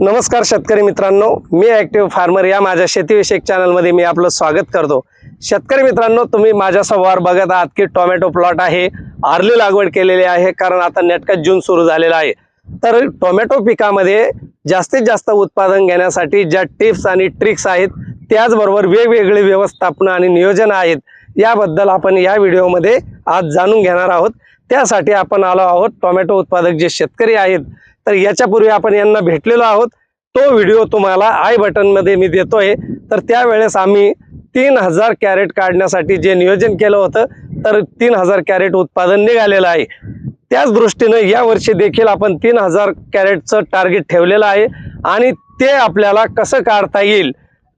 नमस्कार शेतकरी मित्रांनो मी ॲक्टिव्ह फार्मर या माझ्या शेतीविषयक चॅनलमध्ये मी आपलं स्वागत करतो. शेतकरी मित्रांनो तुम्ही माझ्यासमोर बघत आहात की टोमॅटो प्लॉट आहे आर्ली लागवड केलेली आहे कारण आता नेटका जून सुरू झालेला आहे. तर टोमॅटो पिकामध्ये जास्तीत जास्त उत्पादन घेण्यासाठी ज्या टिप्स आणि ट्रिक्स आहेत त्याचबरोबर वेगवेगळे व्यवस्थापन आणि नियोजन आहेत याबद्दल आपण या व्हिडिओमध्ये आज जाणून घेणार आहोत. त्यासाठी आपण आलो आहोत टोमॅटो उत्पादक जे शेतकरी आहेत तर याच्यापूर्वी आपण यांना भेटलेलो आहोत. तो व्हिडिओ तुम्हाला आय बटनमध्ये मी देतोय. तर त्यावेळेस आम्ही तीन हजार कॅरेट काढण्यासाठी जे नियोजन केलं होतं तर तीन हजार कॅरेट उत्पादन निघालेलं आहे. त्याच दृष्टीनं यावर्षी देखील आपण तीन हजार कॅरेटचं टार्गेट ठेवलेलं आहे आणि ते आपल्याला कसं काढता येईल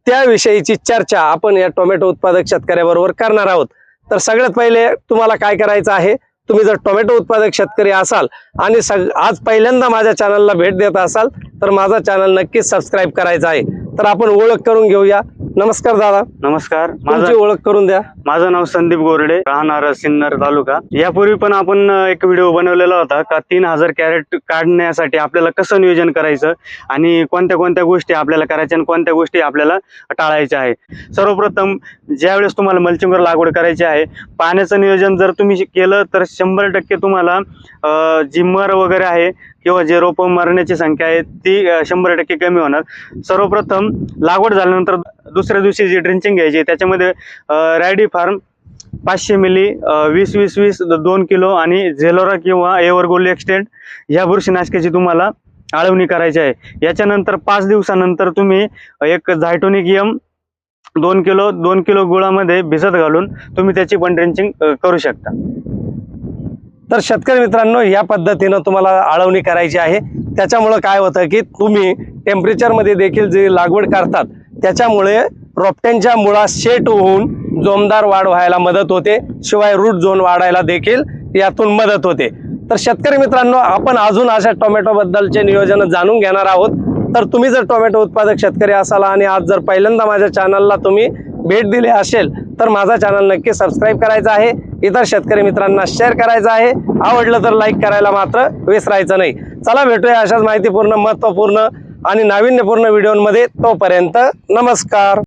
त्याविषयीची चर्चा आपण या टोमॅटो उत्पादक शेतकऱ्याबरोबर करणार आहोत. तर सगळ्यात पहिले तुम्हाला काय करायचं आहे? तुम्ही जर टोमॅटो उत्पादक शेतकरी असाल आणि सग आज पहिल्यांदा माझ्या चॅनलला भेट देत असाल तर माझा चॅनल नक्कीच सबस्क्राईब करायचा आहे. तर आपण ओळख करून घेऊया. नमस्कार दादा. नमस्कार. माझं ओळख करून द्या. माझं नाव संदीप गोरडे राहणार सिन्नर तालुका. यापूर्वी पण आपण अं, एक व्हिडिओ बनवलेला होता का तीन हजार कॅरेट काढण्यासाठी आपल्याला कसं नियोजन करायचं आणि कोणत्या कोणत्या गोष्टी आपल्याला करायच्या आणि कोणत्या गोष्टी आपल्याला टाळायच्या आहे. सर्वप्रथम ज्यावेळेस तुम्हाला मल्चिंगवर लागवड करायची आहे पाण्याचं नियोजन जर तुम्ही केलं तर शंभर टक्के तुम्हाला अं, जी मर वगैरे आहे किंवा जे रोपं मरण्याची संख्या आहे ती शंभर टक्के कमी होणार. सर्वप्रथम लागवड झाल्यानंतर दुसऱ्या दिवशी जी ड्रिंचिंग घ्यायची त्याच्यामध्ये रॅडी फार्म पाचशे मिली वीस वीस वीस दोन किलो आणि झेलोरा किंवा एवर गोल्ड एक्सटेंट ह्या बुरशीनाशकाची तुम्हाला आळवणी करायची आहे. याच्यानंतर पाच दिवसानंतर तुम्ही एक झायटोनिक यम दोन किलो दोन किलो गुळामध्ये भिजत घालून तुम्ही त्याची पण ड्रिंचिंग करू शकता. तर शेतकरी मित्रांनो या पद्धतीनं तुम्हाला आळवणी करायची आहे. त्याच्यामुळं काय होतं की तुम्ही टेम्परेचरमध्ये देखील जे लागवड करतात त्याच्यामुळे रोपट्यांच्या मुळात शेट होऊन जोमदार वाढ व्हायला मदत होते. शिवाय रूट झोन वाढायला देखील यातून मदत होते. तर शेतकरी मित्रांनो आपण अजून अशा टोमॅटोबद्दलचे नियोजन जाणून घेणार आहोत. तर तुम्ही जर टोमॅटो उत्पादक शेतकरी असाल आणि आज जर पहिल्यांदा माझ्या चॅनलला तुम्ही भेट दिली असेल तर माझा चॅनल नक्की सबस्क्राईब करायचा आहे. इतर शेतकरी मित्रांना शेअर करायचं आहे. आवडलं तर लाईक करायला मात्र विसरायचं नाही. चला भेटूया अशाच माहितीपूर्ण महत्त्वपूर्ण आणि नाविन्यपूर्ण व्हिडिओमध्ये तोपर्यंत नमस्कार.